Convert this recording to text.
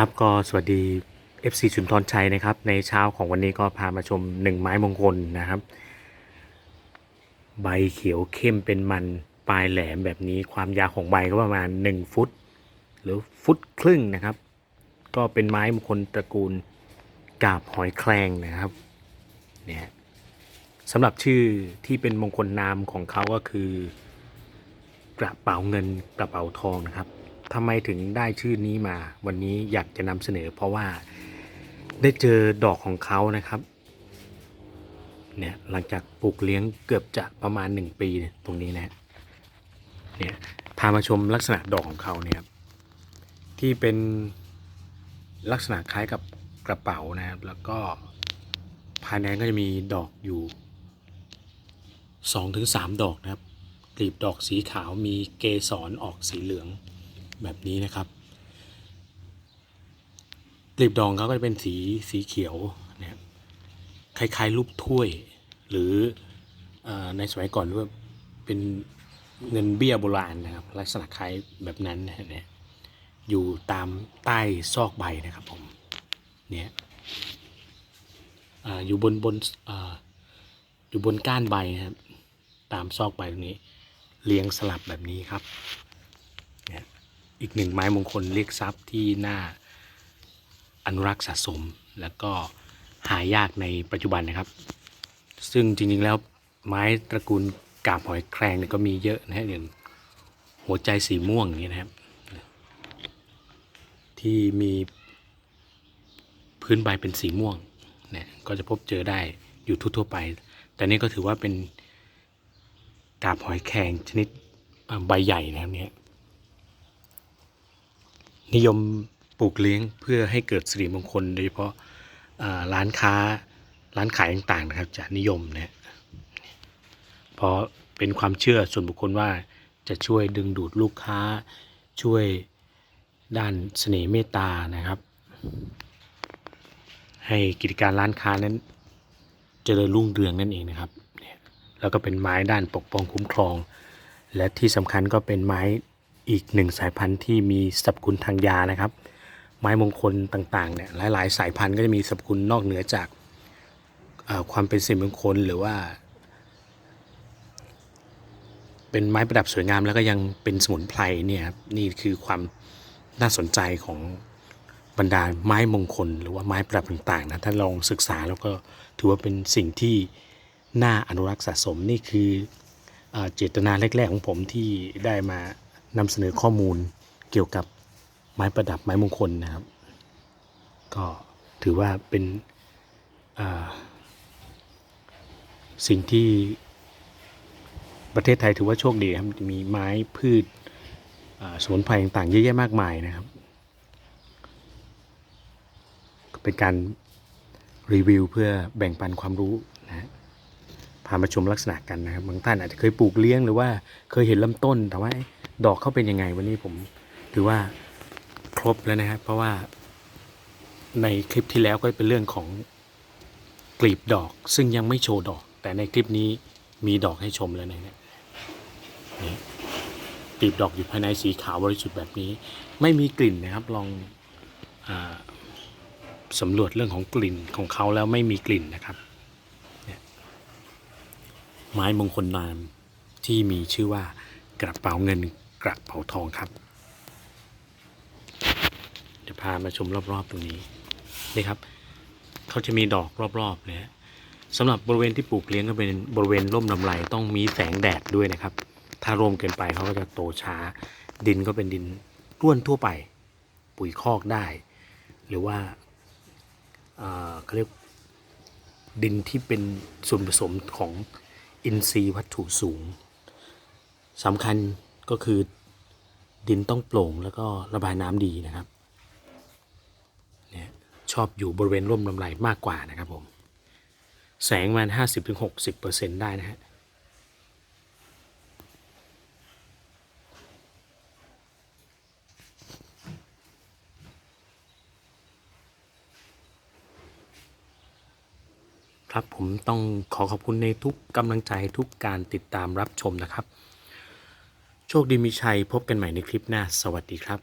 ครับก็สวัสดี FC ชุมทรชัยนะครับ ในเช้าของวันนี้ก็พามาชมหนึ่งไม้มงคลนะครับ ใบเขียวเข้มเป็นมันปลายแหลมแบบนี้ความยาวของใบก็ประมาณ 1 ฟุต หรือฟุตครึ่งนะครับ ก็เป็นไม้มงคลตระกูลกาบหอยแครงนะครับเนี่ยสำหรับชื่อที่เป็นมงคลนามของเขาก็คือกระเป๋าเงินกระเป๋าทองนะครับ ทำไมถึงได้ชื่อนี้มา วันนี้อยากจะนำเสนอ เพราะว่าได้เจอดอกของเขานะครับเนี่ยหลังจากปลูกเลี้ยงเกือบจะประมาณ 1 ปีเนี่ยตรงนี้นะเนี่ยพามาชมลักษณะดอกของเขาเนี่ยครับที่เป็นลักษณะคล้ายกับกระเป๋านะครับ แล้วก็ภายในก็จะมีดอกอยู่2-3ดอกนะครับกลีบดอกสีขาวมีเกสรออกสีเหลือง แบบนี้นะครับกลีบดองเขาก็จะเป็นสีสีเขียวนะครับคล้ายๆรูปถ้วย หรืออในสมัยก่อนเรียกว่าเป็นเงินเบี้ยโบราณนะครับ ลักษณะคล้ายแบบนั้นนะฮะเนี่ยอยู่ตามใต้ซอกใบนะครับผมเนี่ยออยู่บนบนออยู่บนก้านใบนะครับ ตามซอกใบตรงนี้เรียงสลับแบบนี้ครับเนี่ย อีกหนึ่งไม้มงคลเรียกทรัพย์ที่น่าอนุรักษ์สะสม แล้วก็หายากในปัจจุบันนะครับ ซึ่งจริงๆแล้วไม้ตระกูลกาบหอยแครงเนี่ยก็มีเยอะนะฮะอย่างหัวใจสีม่วงอย่างนี้ยนะครับ ที่มีพื้นใบเป็นสีม่วงเนี่ยก็จะพบเจอได้อยู่ทั่วๆไป แต่นี่ก็ถือว่าเป็นกาบหอยแครงชนิดใบใหญ่นะครับเนี่ย นิยมปลูกเลี้ยงเพื่อให้เกิดสิริมงคล โดยเฉพาะร้านค้าร้านขายต่างๆนะครับจะนิยมนะเพราะเป็นความเชื่อส่วนบุคคลว่าจะช่วยดึงดูดลูกค้าช่วยด้านเสน่ห์เมตตานะครับ ให้กิจการร้านค้านั้นจเจริญรุ่งเรืองนั่นเองนะครับ แล้วก็เป็นไม้ด้านปกป้องคุ้มครอง และที่สำคัญก็เป็นไม้ อีกหนึ่งสายพันธุ์ที่มีสรรพคุณทางยานะครับ ไม้มงคลต่างๆเนี่ยหลายๆ สายพันธุ์ก็จะมีสรรพคุณนอกเหนือจากความเป็นสิริมงคลหรือว่า เป็นไม้ประดับสวยงามแล้วก็ยังเป็นสมุนไพรเนี่ยครับนี่คือความน่าสนใจของบรรดาไม้มงคล หรือว่าไม้ประดับต่างๆนะถ้าลองศึกษาแล้วก็ถือว่าเป็นสิ่งที่น่าอนุรักษ์สะสมนี่คือเจตนาแรกๆของผมที่ได้มา นำเสนอข้อมูลเกี่ยวกับไม้ประดับไม้มงคลนะครับ ก็ถือว่าเป็นสิ่งที่ประเทศไทยถือว่าโชคดีครับมีไม้พืชสมุนไพรต่างๆเยอะแยะมากมายนะครับ เป็นการรีวิวเพื่อแบ่งปันความรู้นะฮะพามาชมลักษณะกันนะครับบางท่านอาจจะเคยปลูกเลี้ยงหรือว่าเคยเห็นลำต้นแต่ว่า ดอกเขาเป็นยังไงวันนี้ผมถือว่าครบแล้วนะครับ เพราะว่าในคลิปที่แล้วก็เป็นเรื่องของกลีบดอก ซึ่งยังไม่โชว์ดอก แต่ในคลิปนี้มีดอกให้ชมแล้วนะฮะนี่กลีบดอกอยู่ภายในสีขาวบริสุทธิ์แบบนี้ ไม่มีกลิ่นนะครับลองอสำรวจเรื่องของกลิ่นของเขาแล้วไม่มีกลิ่นนะครับไม้มงคลนามที่มีชื่อว่ากระเป๋าเงิน กระเป๋าทองครับเดี๋ยวพามาชมรอบๆตรงนี้นี่ครับเขาจะมีดอกรอบๆนะฮะสำหรับบริเวณที่ปลูกเลี้ยงก็เป็นบริเวณร่มลำไรต้องมีแสงแดดด้วยนะครับ ถ้าร่มเกินไปเขาก็จะโตช้า ดินก็เป็นดินร่วนทั่วไป ปุ๋ยคอกได้ หรือว่าเขาเรียกดินที่เป็นส่วนผสมของอินทรีย์วัตถุสูงสำคัญ ก็คือดินต้องโปร่งแล้วก็ระบายน้ำดีนะครับเนี่ยชอบอยู่บริเวณร่มลำไรมากกว่านะครับผม แสงมันห้าสิบถึงหกสิบเปอร์เซ็นได้นะฮะครับผมต้องขอขอบคุณในทุกกำลังใจทุกการติดตามรับชมนะครับ โชคดีมีชัยพบกันใหม่ในคลิปหน้า สวัสดีครับ